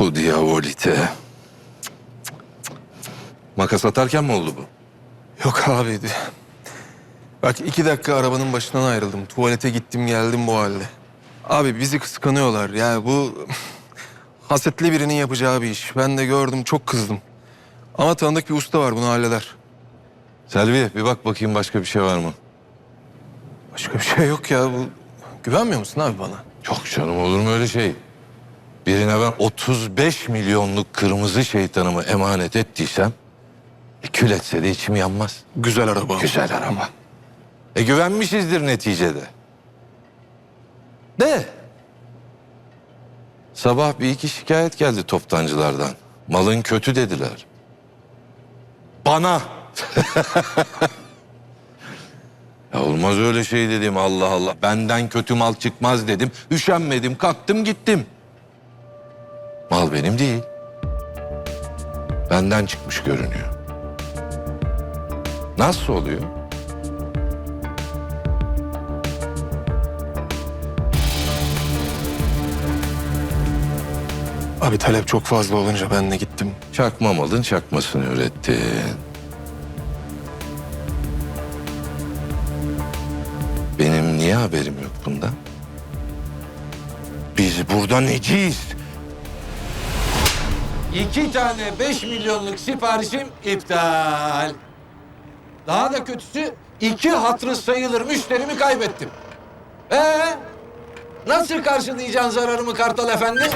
Bu diavolite. Makas atarken mi oldu bu? Yok abi. Bak iki dakika arabanın başından ayrıldım. Tuvalete gittim geldim bu halde. Abi bizi kıskanıyorlar. Yani bu hasetli birinin yapacağı bir iş. Ben de gördüm çok kızdım. Ama tanıdık bir usta var bunu halleder. Selvi bir bak bakayım başka bir şey var mı? Başka bir şey yok ya. Bu... Güvenmiyor musun abi bana? Yok canım olur mu öyle şey? Birine ben 35 milyonluk kırmızı şeytanımı emanet ettiysem... E, kül etse de içim yanmaz. Güzel araba. Güzel araba. E güvenmişizdir neticede. De. Sabah bir iki şikayet geldi toptancılardan. Malın kötü dediler. Bana. ya olmaz öyle şey dedim Allah Allah. Benden kötü mal çıkmaz dedim. Üşenmedim kalktım gittim. Mal benim değil. Benden çıkmış görünüyor. Nasıl oluyor? Abi talep çok fazla olunca ben de gittim. Çakma malın çakmasını ürettin. Benim niye haberim yok bundan? Biz burada neciyiz? İki tane beş milyonluk siparişim iptal. Daha da kötüsü iki hatırı sayılır müşterimi kaybettim. Ee, nasıl karşılayacaksın zararımı Kartal Efendi?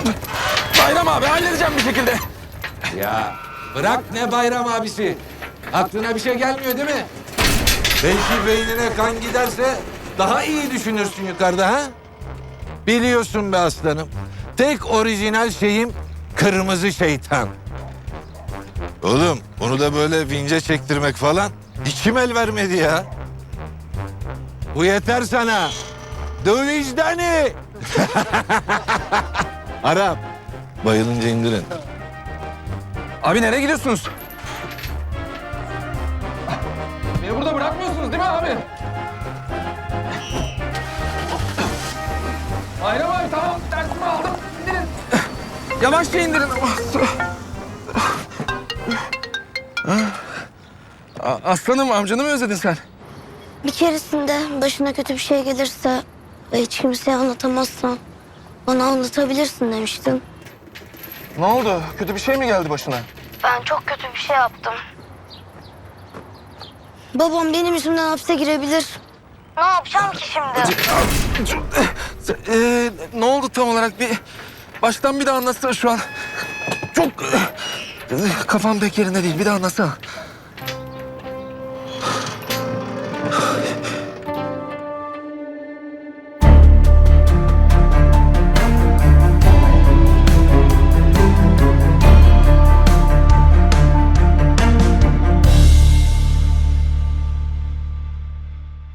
Bayram abi halledeceğim bir şekilde. Ya bırak ne bayram abisi. Aklına bir şey gelmiyor değil mi? Belki beynine kan giderse daha iyi düşünürsün yukarıda ha? Biliyorsun be aslanım. Tek orijinal şeyim kırmızı şeytan. Oğlum bunu da böyle vince çektirmek falan içim el vermedi ya. Bu yeter sana. Du vicdanı. Arap. Bayılınca indirin. Abi nereye gidiyorsunuz? Yavaşça indirin. A- Aslanım amcanı mı özledin sen? Bir keresinde başına kötü bir şey gelirse ve hiç kimseye anlatamazsan bana anlatabilirsin demiştin. Ne oldu? Kötü bir şey mi geldi başına? Ben çok kötü bir şey yaptım. Babam benim yüzümden hapse girebilir. Ne yapacağım ki şimdi? Ee, ne oldu tam olarak? Bir baştan bir daha anlatsana şu an. Çok e, kafam pek yerinde değil. Bir daha anlatsana.